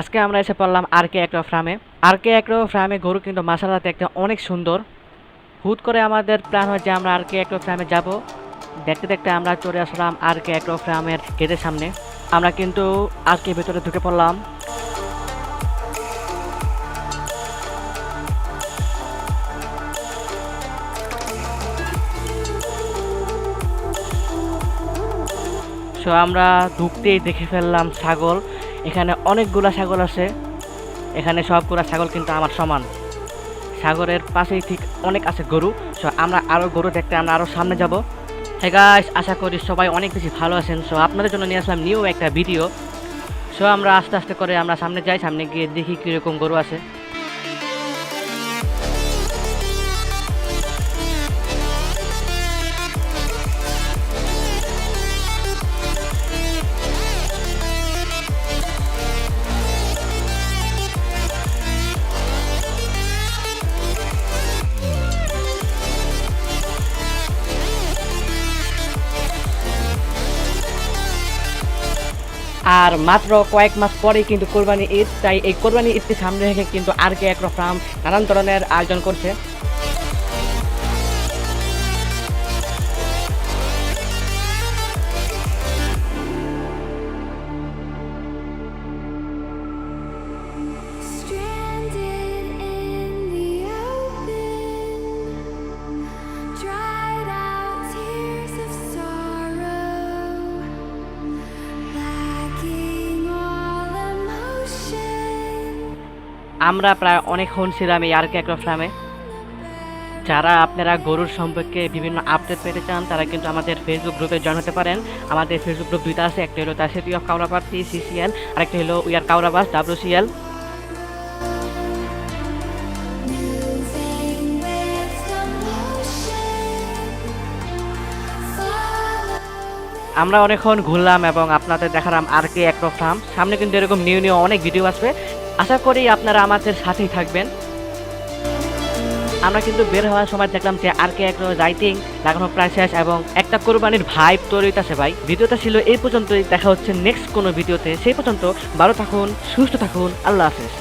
আজকে আমরা এসে পড়লাম আর কে একটা ফ্রামে। আর কে একটা ফ্রামে গরু কিন্তু মাসালাতে একটা অনেক সুন্দর। হুট করে আমাদের প্ল্যান হয় যে আমরা আর কে একটা ফ্রামে যাব। দেখতে দেখতে আমরা চলে আসলাম আর কে একটা ফ্রামের গেটের সামনে। আমরা কিন্তু আর কে ভেতরে ঢুকে পড়লাম। সো আমরা ঢুকতেই দেখে ফেললাম ছাগল। এখানে অনেকগুলো ছাগল আছে। এখানে সবগুলো ছাগল কিন্তু আমার সমান। সাগরের পাশেই ঠিক অনেক আছে গরু। সো আমরা আরও গরু দেখতে, আমরা আরও সামনে যাব। হ্যাঁ আশা করি সবাই অনেক বেশি ভালো আছেন। সো আপনাদের জন্য নিয়ে আসলাম নিউ একটা ভিডিও সো আমরা আস্তে আস্তে করে আমরা সামনে যাই, সামনে গিয়ে দেখি কীরকম গরু আছে। আর মাত্র কয়েক মাস পরেই কিন্তু কোরবানি ঈদ, তাই এই কোরবানি ঈদকে সামনে রেখে কিন্তু আর কে এক ফার্ম নানান ধরনের আয়োজন করছে। আমরা প্রায় অনেকক্ষণ ছিলাম এই আর কে ফার্মে যারা আপনারা গরুর সম্পর্কে বিভিন্ন আপডেট পেতে চান, তারা কিন্তু আমাদের ফেসবুক গ্রুপে জয়েন হতে পারেন। আমাদের ফেসবুক গ্রুপ দুইটা আছে, একটা হলো সিটি অফ কাউরাবাদ সিসিএল আরেকটা হলো উইয়ার কাউরাবাস ডাব্লিউসিএল. আমরা অনেকক্ষণ ঘুরলাম এবং আপনাদের দেখালাম আর কে একরো ফার্ম সামনে কিন্তু এরকম নিউ নিউ অনেক ভিডিও আসবে। আশা করি আপনারা আমাদের সাথেই থাকবেন। আমরা কিন্তু বের হওয়ার সময় দেখলাম যে আর কে একরো রাইটিং লাগানো প্রায় শেষ এবং একটা কোরবানির ভাইব তৈরি হইতেছে ভাই। ভিডিওটা ছিল এই পর্যন্তই, দেখা হচ্ছে নেক্সট কোনো ভিডিওতে। সেই পর্যন্ত ভালো থাকুন, সুস্থ থাকুন, আল্লাহ হাফেজ।